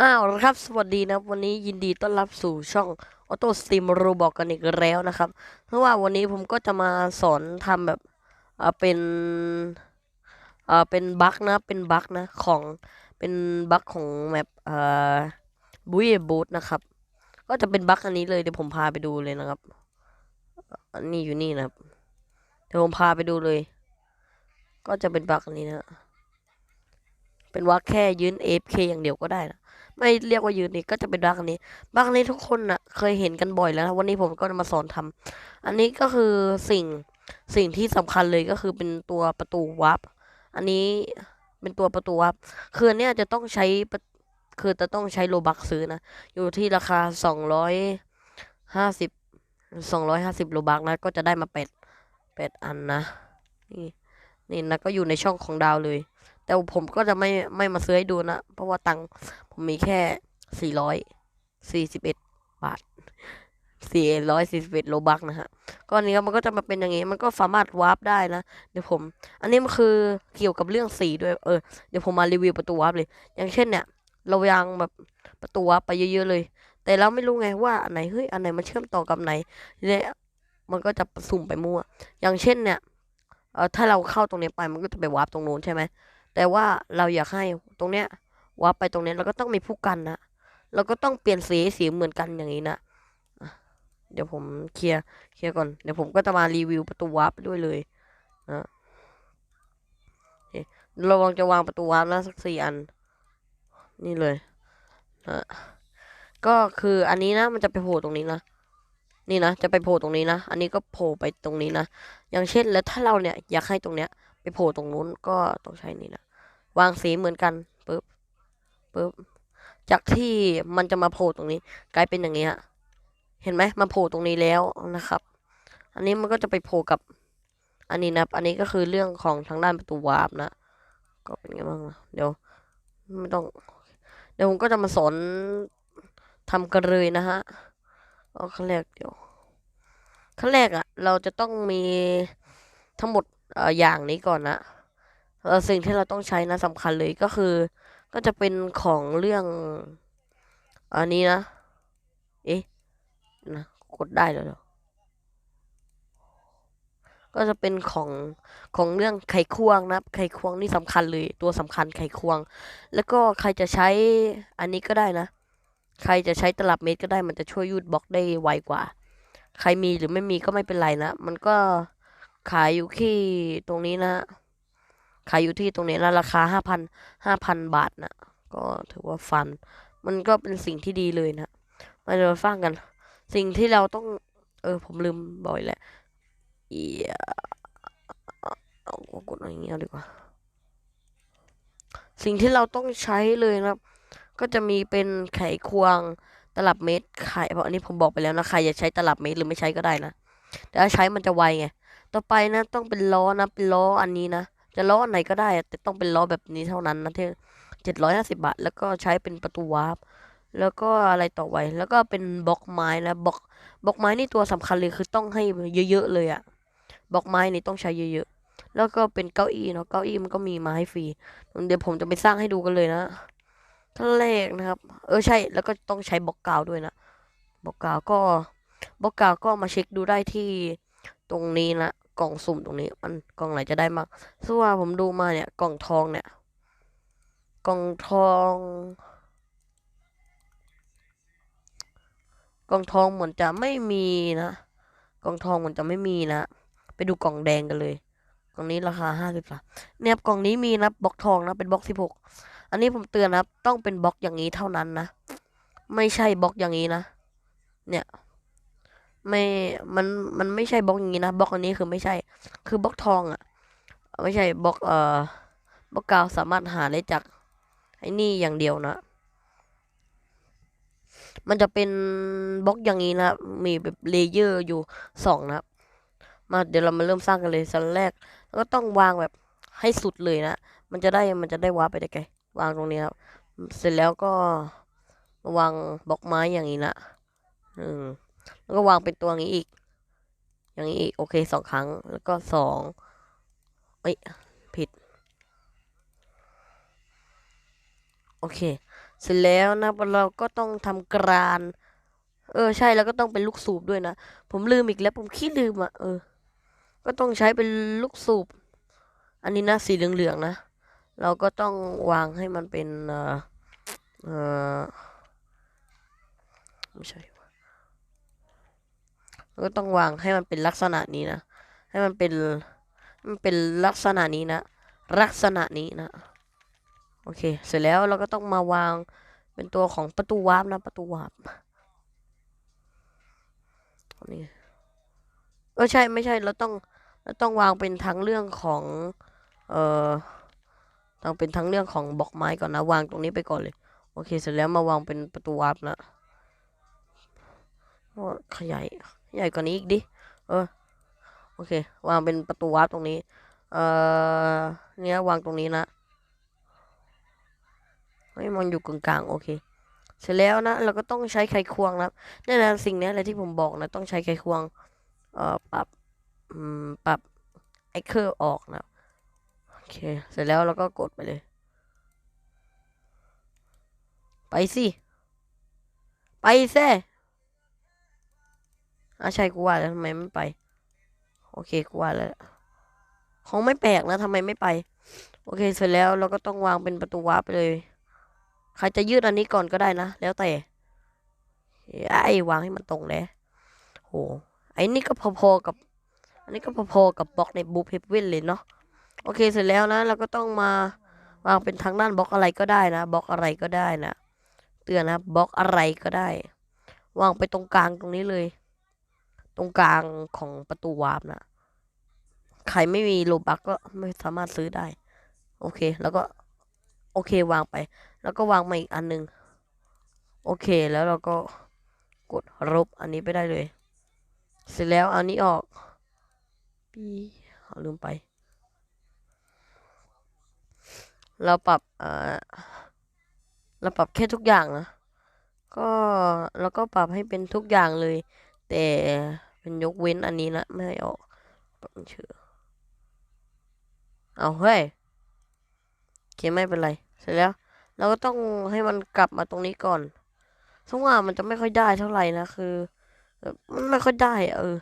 อ้าวครับ สวัสดีนะวันนี้ยินดีต้อนรับสู่ช่อง Auto Steam Robot กันอีกแล้วนะครับ เพราะว่าวันนี้ผมก็จะมาสอนทำแบบเอ่อเป็นเอ่อเป็นบั๊กนะ เป็นบั๊กนะของเป็นบั๊กของแมปอ่อบุยบูทนะครับ ก็จะเป็นบั๊กอันนี้เลยเดี๋ยวผมพาไปดูเลยนะครับ อันนี้อยู่นี่นะครับ เดี๋ยวผมพาไปดูเลย ก็จะเป็นบั๊กอันนี้นะ เป็นว่าแค่ยืน AFK อย่างเดียวก็ได้นะ ไม่เรียกว่ายืนนี่ก็จะเป็นบั๊กนี้บั๊กนี้ทุกคนน่ะ เคยเห็นกันบ่อยแล้วนะวันนี้ผมก็จะมาสอนทำอันนี้ก็คือสิ่งสิ่งที่สำคัญเลยก็คือเป็นตัวประตูวาร์ปอันนี้เป็นตัวประตูวาร์ปคือเนี้ยจะต้องใช้ประคือจะต้องใช้โลบักซื้อนะ อยู่ที่ราคาสองร้อยห้าสิบสองร้อยห้าสิบโลบักนะก็จะได้มาเป็ดเป็ดอันนะ นี่นี่นะก็อยู่ในช่องของดาวเลย แต่ผมก็จะไม่ไม่มาซื้อให้ดูนะ เพราะว่าตัง มมีแค่สี่ร้อยสี่สิบาทสี่ร้อยสี่สิบเอ็ดโลบักนะฮะก็อันนี้มันก็จะมาเป็นอย่างงี้ มันก็สามารถวาร์ปได้นะ เดี๋ยวผม อันนี้มันคือเกี่ยวกับเรื่องสีด้วย เออ เดี๋ยวผมมารีวิวประตูวาร์ปเลย อย่างเช่นเนี่ย เราวางแบบประตูวาร์ปไปเยอะๆเลย แต่เราไม่รู้ไงว่าอันไหน เฮ้ย อันไหนมันเชื่อมต่อกับไหนเนี่ยมันก็จะสุ่มไปมั่ว อย่างเช่นเนี่ย เออถ้าเราเข้าตรงนี้ไป มันก็จะไปวาร์ปตรงนู้นใช่ไหม แต่ว่าเราอยากให้ตรงเนี้ย วาร์ปไปตรงนี้เราก็ต้องมีผู้กันนะเราก็ต้องเปลี่ยนสีสีเหมือนกันอย่างนี้นะเดี๋ยวผมเคลียร์เคลียร์ก่อนเดี๋ยวผมก็จะมารีวิวประตูวาร์ปด้วยเลยนะเราลองจะวางประตูวาร์ปนะสักสี่อัน นี่เลยนะก็คืออันนี้นะมันจะไปโผล่ตรงนี้นะนี่นะจะไปโผล่ตรงนี้นะ อันนี้ก็โผล่ไปตรงนี้นะ อย่างเช่นแล้วถ้าเราเนี่ยอยากให้ตรงเนี้ย ไปโผล่ตรงนู้นก็ต้องใช้นี่นะ วางสีเหมือนกันปึ๊บ ปึ๊บจากที่มันจะมาโผล่ตรงนี้ กลายเป็นอย่างเงี้ยเห็นไหมมาโผล่ตรงนี้แล้วนะครับ อันนี้มันก็จะไปโผล่กับ อันนี้นะอันนี้ก็คือเรื่องของทางด้านประตูวาร์ปนะ ก็เป็นไงบ้างนะเดี๋ยวไม่ต้อง เดี๋ยวผมก็จะมาสอนทำกันเลยนะฮะเอาขั้นแรกเดี๋ยวขั้นแรกอะ่ะ เราจะต้องมีทั้งหมดอ่ออย่างนี้ก่อนนะสิ่งที่เราต้องใช้นะสำคัญเลยก็คือ ก็จะเป็นของเรื่อง อันนี้นะ เอ๊ะนะกดได้แล้วก็จะเป็นของของเรื่องไขควงนะไขควงนี่สำคัญเลย ตัวสำคัญไขควง แล้วก็ใครจะใช้อันนี้ก็ได้นะ ใครจะใช้ตลับเมตรก็ได้ มันจะช่วยยูดบล็อกได้ไวกว่า ใครมีหรือไม่มีก็ไม่เป็นไรนะ มันก็ขายอยู่ที่ตรงนี้นะ ขายอยู่ที่ตรงนี้นะราคาห้าพันห้าพันบาทนะ ก็ถือว่าฟัน มันก็เป็นสิ่งที่ดีเลยนะมาเดี๋ยวฟังกัน สิ่งที่เราต้อง เออ ผมลืมบ่อยแหละเอียเอากดอย่างเงี้ยดีกว่า สิ่งที่เราต้องใช้เลยนะครับ ก็จะมีเป็นไขควงตลับเมตรไขเพราะอันนี้ผมบอกไปแล้วนะใครจะใช้ตลับเมตรหรือไม่ใช้ก็ได้นะ แต่ถ้าใช้มันจะไวไง ต่อไปนะต้องเป็นล้อนะเป็นล้ออันนี้นะ จะล้อไหนก็ได้ แต่ต้องเป็นล้อแบบนี้เท่านั้นนะที่เจ็ดร้อยห้าสิบาท แล้วก็ใช้เป็นประตูวาร์ปแล้วก็อะไรต่อไว้ แล้วก็เป็นบล็อกไม้นะบล็อกบล็อกไม้นี่ตัวสำคัญเลยคือต้องให้เยอะๆเลยอะบล็อกไม้นี่ต้องใช้เยอะๆ แล้วก็เป็นเก้าอี้เนาะเก้าอี้มันก็มีมาให้ฟรีเดี๋ยวผมจะไปสร้างให้ดูกันเลยนะขั้นแรกนะครับ เออใช่แล้วก็ต้องใช้บล็อกกาวด้วยนะบล็อกกาวก็บล็อกกาวก็มาเช็คดูได้ที่ตรงนี้นะ กล่องสุ่มตรงนี้ มันกล่องไหนจะได้มากซึ่งว่าผมดูมาเนี่ย กล่องทองเนี่ย กล่องทอง กล่องทองเหมือนจะไม่มีนะ กล่องทองเหมือนจะไม่มีนะ ไปดูกล่องแดงกันเลย กล่องนี้ราคาห้าสิบสามเนี่ยกล่องนี้มีนะบล็อกทองนะ เป็นบล็อกสิบหก อันนี้ผมเตือนนะต้องเป็นบล็อกอย่างนี้เท่านั้นนะ ไม่ใช่บล็อกอย่างนี้นะ เนี่ย ไม่มันมันไม่ใช่บล็อกอย่างนี้นะบล็อกอันนี้คือไม่ใช่ คือบล็อกทองอะ่ะ ไม่ใช่บล็อกเอ่อบล็อกกาวสามารถหาได้จากไอ้นี่อย่างเดียวนะ มันจะเป็นบล็อกอย่างนี้นะมีแบบเลเยอร์อยู่สองนะมาเดี๋ยวเรามาเริ่มสร้างกันเลยสันแรกแล้วก็ต้องวางแบบให้สุดเลยนะมันจะได้มันจะได้วาร์ปไปได้ไกลวางตรงนี้ครับ เสร็จแล้วก็วางบล็อกไม้อย่างนี้นะอืม แล้วก็วางเป็นตัวนี้อีก อย่างนี้อีก โอเคสองครั้ง แล้วก็สองเอ้ย ผิด โอเค เสร็จแล้วนะเราก็ต้องทำกราน เออ ใช่แล้วก็ต้องเป็นลูกสูบด้วยนะ ผมลืมอีกแล้ว ผมขี้ลืมอะ เออ ก็ต้องใช้เป็นลูกสูบ อันนี้นะสีเหลืองๆนะ เราก็ต้องวางให้มันเป็น เอ่อ เอ่อ ไม่ใช่ ก็ต้องวางให้มันเป็นลักษณะนี้นะ ให้มันเป็น มันเป็นลักษณะนี้นะ ลักษณะนี้นะ โอเค เสร็จแล้วเราก็ต้องมาวางเป็นตัวของประตูวาร์ปนะ ประตูวาร์ปนี่เออใช่ไม่ใช่เราต้องเราต้องวางเป็นทั้งเรื่องของ เอ่อต้องเป็นทั้งเรื่องของบล็อกไม้ก่อนนะ วางตรงนี้ไปก่อนเลย โอเค เสร็จแล้วมาวางเป็นประตูวาร์ปนะขยาย ขยายกว่านี้อีกดิ เออ โอเค วางเป็นประตูวาร์ปตรงนี้ เอ่อ เนี้ยวางตรงนี้นะให้มันอยู่กลางๆ โอเค เสร็จแล้วนะ เราก็ต้องใช้ไขควงนะครับนี่นะสิ่งนี้แหละที่ผมบอกนะ ต้องใช้ไขควง เอ่อ ปรับอืมปรับไอเคอร์ออกนะ โอเค เสร็จแล้วเราก็กดไปเลย ไปสิ ไปแซ่ อะใช่กูว่าแล้วทำไมไม่ไป โอเคกูว่าแล้วคงไม่แปลกนะทำไมไม่ไป โอเคเสร็จแล้วเราก็ต้องวางเป็นประตูวาร์ปไปเลย ใครจะยืดอันนี้ก่อนก็ได้นะ แล้วแต่ไอ้วางให้มันตรงเลยโหไอ้นี่ก็พอๆกับ อันนี้ก็พอๆกับบล็อกในบูเพเว่นเลยเนาะโอเคเสร็จแล้วนะ เราก็ต้องมาวางเป็นทางด้านบล็อกอะไรก็ได้นะบล็อกอะไรก็ได้นะเตือนนะบล็อกอะไรก็ได้ วางไปตรงกลางตรงนี้เลย ตรงกลางของประตูวาร์ปนะใครไม่มีโลบักก็ไม่สามารถซื้อได้ โอเค แล้วก็ โอเควางไป แล้วก็วางมาอีกอันหนึง โอเคแล้วเราก็กดลบอันนี้ไปได้เลย เสร็จแล้วเอาอันนี้ออกปีลืมไป เราปรับเอ่อเราปรับแค่ทุกอย่างนะก็เราก็ปรับให้เป็นทุกอย่างเลย แต่เป็นยกเว้นอันนี้นะ ไม่ให้ออกปรับเชื่อเอาเฮ้ยโอเคไม่เป็นไร เสร็จแล้ว เราก็ต้องให้มันกลับมาตรงนี้ก่อนซึ่งว่ามันจะไม่ค่อยได้เท่าไหร่นะคือ มันไม่ค่อยได้อะเออ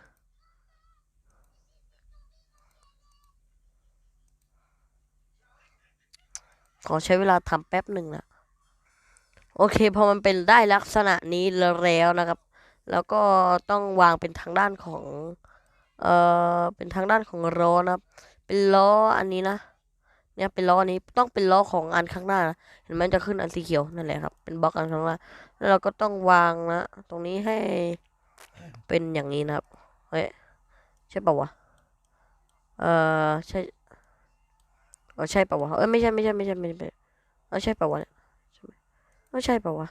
ขอใช้เวลาทำแป๊บหนึ่งนะ โอเค พอมันเป็นได้ลักษณะนี้แล้วนะครับ แล้วก็ต้องวางเป็นทางด้านของ เอ่อ เป็นทางด้านของล้อนะครับ เป็นล้ออันนี้นะ เนี่ยเป็นล้ออันนี้ต้องเป็นล้อของอันข้างหน้านะเห็นไหมจะขึ้นอันสีเขียวนั่นแหละครับ เป็นบล็อกอันข้างหน้า แล้วเราก็ต้องวางนะ ตรงนี้ให้เป็นอย่างนี้นะครับ เฮ้ย ใช่ปะวะ เอ่อใช่เออใช่ปะวะ เอ้ยไม่ใช่ไม่ใช่ไม่ใช่ไม่ใช่ไม่ใช่เออใช่ปะวะเนี่ยใช่ไหมเออใช่ปะวะ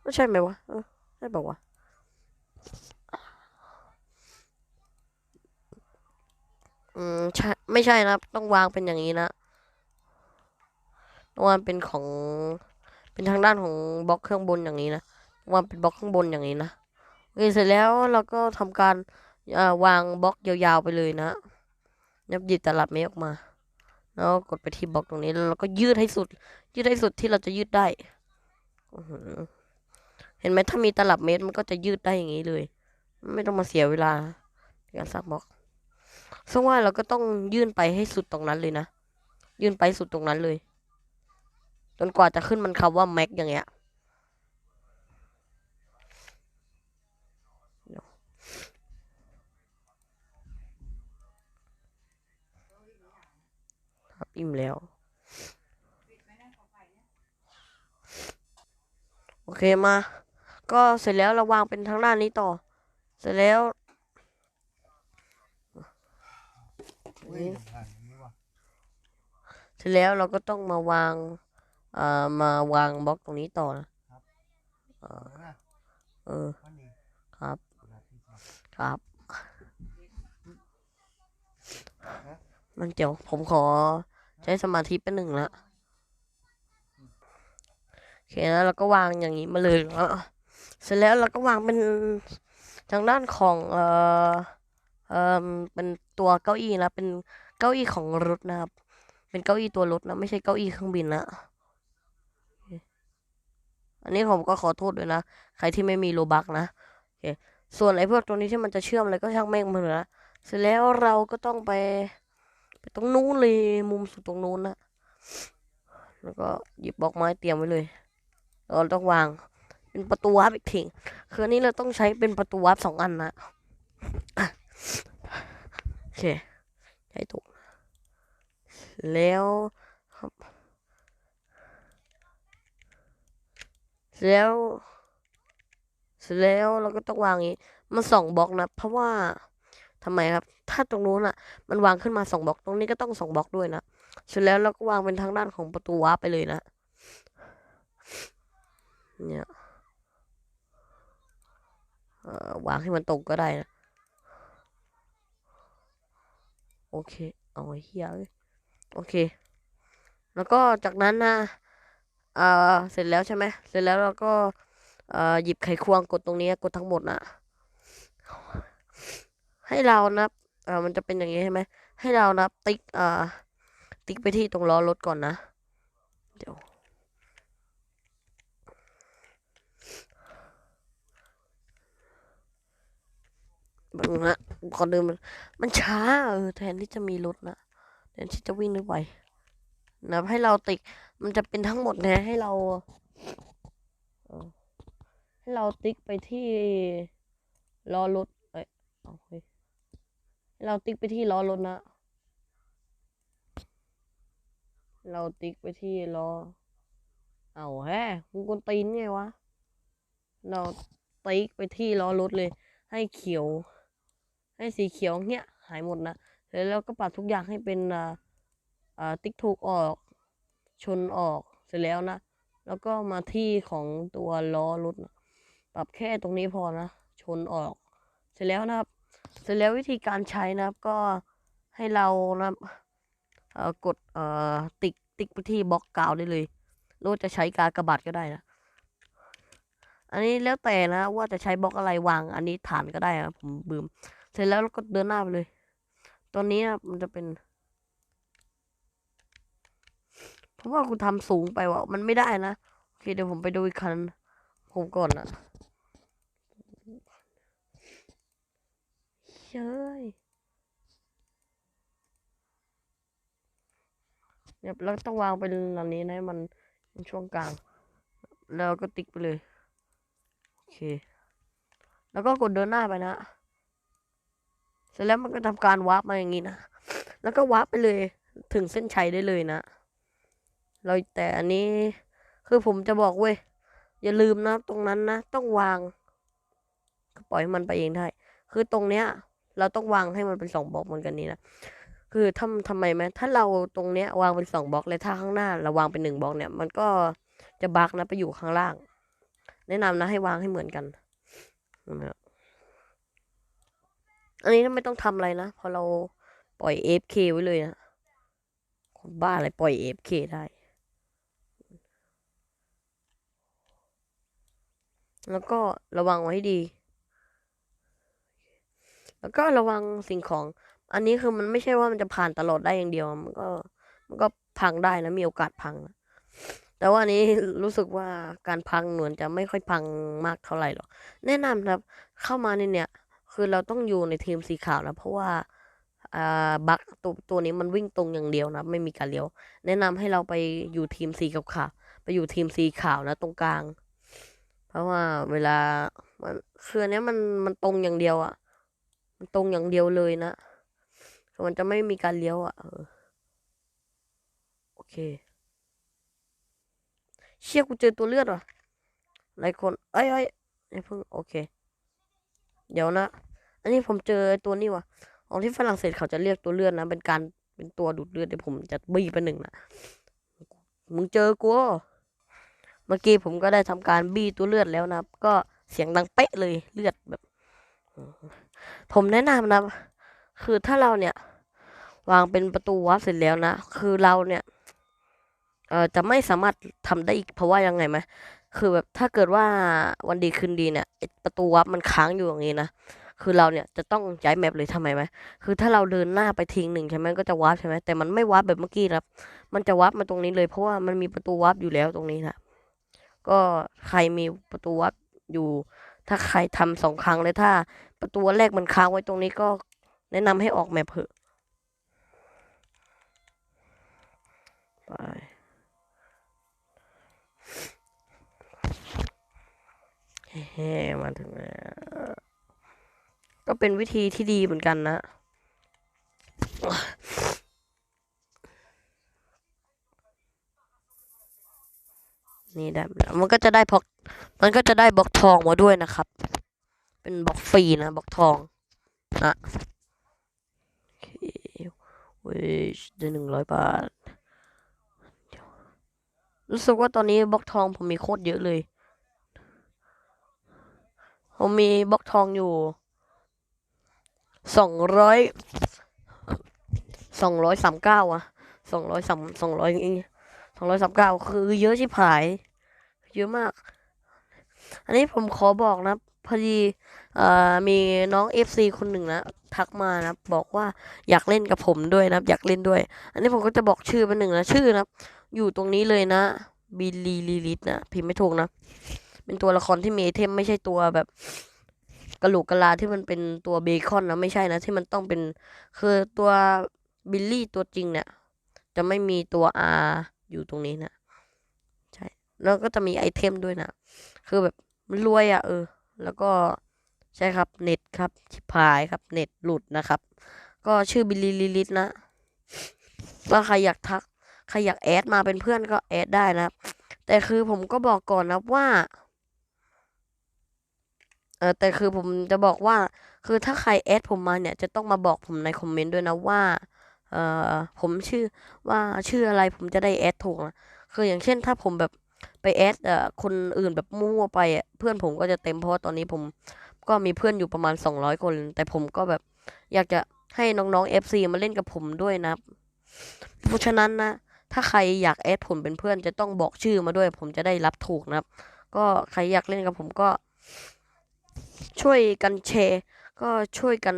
เออใช่ไหมวะเออ ใช่ปะวะอืมใช่ไม่ใช่นะครับ ต้องวางเป็นอย่างนี้นะต้องวางเป็นของ เป็นทางด้านของบล็อกข้างบนอย่างนี้นะวางเป็นบล็อกข้างบนอย่างนี้นะโอเคเสร็จแล้วเราก็ทำการวางบล็อกยาวๆไปเลยนะนับหยิบตลับเมตรออกมาแล้วกดไปที่บล็อกตรงนี้แล้วเราก็ยืดให้สุด ยืดให้สุดที่เราจะยืดได้อือ เห็นไหมถ้ามีตลับเมตรมันก็จะยืดได้อย่างนี้เลย ไม่ต้องมาเสียเวลาในการสักบล็อกซึ่งว่าเราก็ต้องยื่นไปให้สุดตรงนั้นเลยนะ ยื่นไปสุดตรงนั้นเลย จนกว่าจะขึ้นมันคำว่าแม็กอย่างเงี้ยเดี๋ยวครับอิ่มแล้ว โอเคมา ก็เสร็จแล้วเราวางเป็นทางด้านนี้ต่อ เสร็จแล้วเสร็จแล้วเราก็ต้องมาวางเอ่อมาวางบล็อกตรงนี้ต่อนะเออเออครับ ครับ มันเดี๋ยวผมขอใช้สมาธิเป็นหนึ่งละโอเคแล้วเราก็วางอย่างนี้มาเลยแล้ว เสร็จแล้วเราก็วางเป็นทางด้านของเอ่อเอ่อเป็นตัวเก้าอี้นะเป็นเก้าอี้ของรถนะครับ เป็นเก้าอี้ตัวรถนะไม่ใช่เก้าอี้เครื่องบินนะอันนี้ผมก็ขอโทษด้วยนะใครที่ไม่มีโลบักนะโอเคส่วนไอ้พวกตัวนี้ที่มันจะเชื่อมอะไรก็ช่างแม่งมันเถอนะเสร็จแล้วเราก็ต้องไป ไปตรงนู้นเลยมุมสุดตรงนู้นนะแล้วก็หยิบบล็อกไม้เตรียมไว้เลยเราต้องวาง เป็นประตูวาร์ปอีกทีคืออันนี้เราต้องใช้เป็นประตูวาร์ปสองอันนะโอเคใช้ถูก แล้วครับแล้วแล้วเราก็ต้องวางอย่างงี้มันสองบล็อกนะ เพราะว่าทำไมครับ ถ้าตรงนู้นอะ มันวางขึ้นมาสองบล็อก ตรงนี้ก็ต้องสองบล็อกด้วยนะเสร็จแล้วเราก็วางเป็นทางด้านของประตูวาร์ปไปเลยนะ เนี่ย วางให้มันตรงก็ได้นะ โอเค เอาไอ้เหี้ยเอ้ยโอเค แล้วก็จากนั้นนะเออเสร็จแล้วใช่ไหมเสร็จแล้วเราก็เออหยิบไขควงกดตรงนี้กดทั้งหมดนะให้เรานับเออมันจะเป็นอย่างนี้ใช่ไหมให้เรานับติ๊กเออติ๊กไปที่ตรงล้อรถก่อนนะ เดี๋ยว มันนะก่อนเดิมมันมันช้าเออแทนที่จะมีรถนะแทนที่จะวิ่งด้ไวนะให้เราติ๊กมันจะเป็นทั้งหมดนะให้เราให้เราติ๊กไปที่ล้อรถเอ้ยเอาเฮ้ยให้เราติ๊กไปที่ล้อรถนะ เราติ๊กไปที่ล้อเอาแฮะมึงกนตีนไงวะ เราติ๊กไปที่ล้อรถเลย ให้เขียว ให้สีเขียวเนี้ยหายหมดนะแล้วเราก็ปรับทุกอย่างให้เป็นอ่าติ๊กถูกออกชนออกเสร็จแล้วนะ แล้วก็มาที่ของตัวล้อรถนะปรับแค่ตรงนี้พอนะ ชนออก เสร็จแล้วนะครับ เสร็จแล้ววิธีการใช้นะครับก็ให้เรานะครับเอ่อกดเอ่อติ๊กติ๊กไปที่บล็อกกาวได้เลยหรือว่จะใช้กากระบาทก็ได้นะ อันนี้แล้วแต่นะว่าจะใช้บล็อกอะไรวาง อันนี้ฐานก็ได้นะผมบืม สร็จแล้วเราก็เดินหน้าไปเลย ตอนนี้นะมันจะเป็นเพราะว่ากูทำสูงไปว่ะ มันไม่ได้นะ โอเค เดี๋ยวผมไปดูอีกคัน ผมก่อนนะเฮ้ยเนี่ยเราต้องวางเป็นอันนี้นะให้มันช่วงกลาง แล้วก็ติ๊กไปเลย โอเค แล้วก็กดเดินหน้าไปนะ สร็จแล้วมันก็ทำการวาร์ปมาอย่างนี้นะ แล้วก็วาร์ปไปเลยถึงเส้นชัยได้เลยนะ เราแต่อันนี้คือผมจะบอกเว้ย อย่าลืมนะ ตรงนั้นนะ ต้องวางปล่อยให้มันไปเองได้ คือตรงเนี้ย เราต้องวางให้มันเป็นสองบล็อกเหมือนกันนี่นะ คือทำทำไมไหมถ้าเราตรงเนี้ยวางเป็นสองบล็อกเลยถ้าข้างหน้า เราวางเป็นหนึ่งบล็อกเนี่ย มันก็จะบักนะไปอยู่ข้างล่าง แนะนำนะให้วางให้เหมือนกันนะ อันนี้ไม่ต้องทำอะไรนะพอเราปล่อย AFK ไว้เลยนะคนบ้าอะไรปล่อย AFK ได้ แล้วก็ระวังไว้ให้ดี แล้วก็ระวังสิ่งของ อันนี้คือมันไม่ใช่ว่ามันจะผ่านตลอดได้อย่างเดียว มันก็ มันก็พังได้นะ มีโอกาสพังนะแต่ว่านนี้รู้สึกว่าการพังหมือนจะไม่ค่อยพังมากเท่าไหร่หรอก แนะนำครับ เข้ามาในเนี่ย คือเราต้องอยู่ในทีมสีขาวนะ เพราะว่าอ่าบักตัวตัวนี้มันวิ่งตรงอย่างเดียวนะ ไม่มีการเลี้ยว แนะนำให้เราไปอยู่ทีมสีขาวไปอยู่ทีมสีขาวนะ ตรงกลาง เพราะว่าเวลามันคือเนี้ยมันมันตรงอย่างเดียวอะ่ะ มันตรงอย่างเดียวเลยนะมันจะไม่มีการเลี้ยวอะ่ะโอเค เชี่ยกูเจอตัวเลือดว่ะหลายคน เอ้ยเอ้ยอย่าเพิ่งโอเค เดี๋ยวนะ อันนี้ผมเจอตัวนี้ว่ะของที่ฝรั่งเศสเขาจะเรียกตัวเลือดนะ เป็นการเป็นตัวดูดเลือดเดี๋ยวผมจะบี้ไปหนึ่งนะมึงเจอกูเมื่อกี้ผมก็ได้ทำการบี้ตัวเลือดแล้วนะครับ ก็เสียงดังเป๊ะเลยเลือดแบบ ผมแนะนำนะ คือถ้าเราเนี่ย วางเป็นประตูวาร์ปเสร็จแล้วนะ คือเราเนี่ย เอ่อจะไม่สามารถทำได้อีกเพราะว่ายังไงไหม คือแบบถ้าเกิดว่าวันดีคืนดีเนี่ยประตูวับมันค้างอยู่อย่างนี้นะคือเราเนี่ยจะต้องย้ายแมปเลยทำไมไหมคือถ้าเราเดินหน้าไปทิ้งหนึ่งใช่ไหมก็จะวับใช่ไหมแต่มันไม่วับแบบเมื่อกี้ครับ มันจะวับมาตรงนี้เลยเพราะว่ามันมีประตูวับอยู่แล้วตรงนี้นะก็ใครมีประตูวัดอยู่ ถ้าใครทำสองครั้งเลยถ้า ประตูแรกมันค้างไว้ตรงนี้ก็แนะนำให้ออกแมปเถอะไป เฮ้มาถึงแล้วก็เป็นวิธีที่ดีเหมือนกันนะ นี่ได้มันก็จะได้บล็อกมันก็จะได้บล็อกทองมาด้วยนะครับ เป็นบล็อกฟรีนะบล็อกทองนะโอเคเว้ยได้หนึ่งร้อยบาท รู้สึกว่าตอนนี้บล็อกทองผมมีโคตรเยอะเลย ผมมีบล็อกทองอยู่สองร้อยสองร้อยสามเก้าอะสองร้อยสามสองร้อยสองร้อยสามเก้าคือเยอะชิบหาย เยอะมาก อันนี้ผมขอบอกนะพอดีเอ่อมีน้องเอฟซีคนหนึ่งนะทักมานะบอกว่าอยากเล่นกับผมด้วยนะอยากเล่นด้วย อันนี้ผมก็จะบอกชื่อเป็นหนึ่งนะชื่อนะ อยู่ตรงนี้เลยนะบิลลีลิลิตนะพิมพ์ไม่ถูกนะ เป็นตัวละครที่มีไอเทมไม่ใช่ตัวแบบกระโหลกกะลาที่มันเป็นตัวเบคอนนะไม่ใช่นะที่มันต้องเป็นคือตัวบิลลี่ตัวจริงเนี่ย จะไม่มีตัว R อยู่ตรงนี้นะใช่ แล้วก็จะมีไอเทมด้วยนะ คือแบบมันรวยอะ่ะเออ แล้วก็ใช่ครับเน็ตครับชิบหายครับเน็ตหลุดนะครับ ก็ชื่อบิลลี่ลิลิตนะว่าใครอยากทัก ใครอยากแอดมาเป็นเพื่อนก็แอดได้นะครับ แต่คือผมก็บอกก่อนนะว่า เออแต่คือผมจะบอกว่า คือถ้าใครแอดผมมาเนี่ย จะต้องมาบอกผมในคอมเมนต์ด้วยนะว่า เออผมชื่อว่าชื่ออะไรผมจะได้แอดถูกนะ คืออย่างเช่นถ้าผมแบบไปแอดเอ่อคนอื่นแบบมั่วไปเพื่อนผมก็จะเต็มเพราะว่าตอนนี้ผมก็มีเพื่อนอยู่ประมาณสองร้อยคน แต่ผมก็แบบอยากจะให้น้องๆ FC มาเล่นกับผมด้วยนะ เพราะฉะนั้นนะ ถ้าใครอยากแอดผมเป็นเพื่อนจะต้องบอกชื่อมาด้วย ผมจะได้รับถูกนะครับ ก็ใครอยากเล่นกับผมก็ ช่วยกันแชร์ ก็ช่วยกัน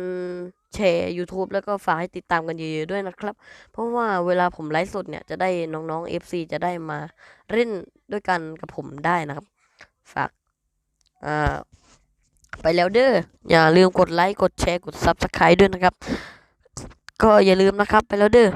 แชร์ YouTube แล้วก็ฝากให้ติดตามกันเยอะๆด้วยนะครับ เพราะว่าเวลาผมไลฟ์สดเนี่ยจะได้น้องๆ FC จะได้มาเล่นด้วยกันกับผมได้นะครับ ฝากอ่าไปแล้วเด้ออย่าลืมกดไลค์กดแชร์กด Subscribe ด้วยนะครับ ก็อย่าลืมนะครับไปแล้วเด้อ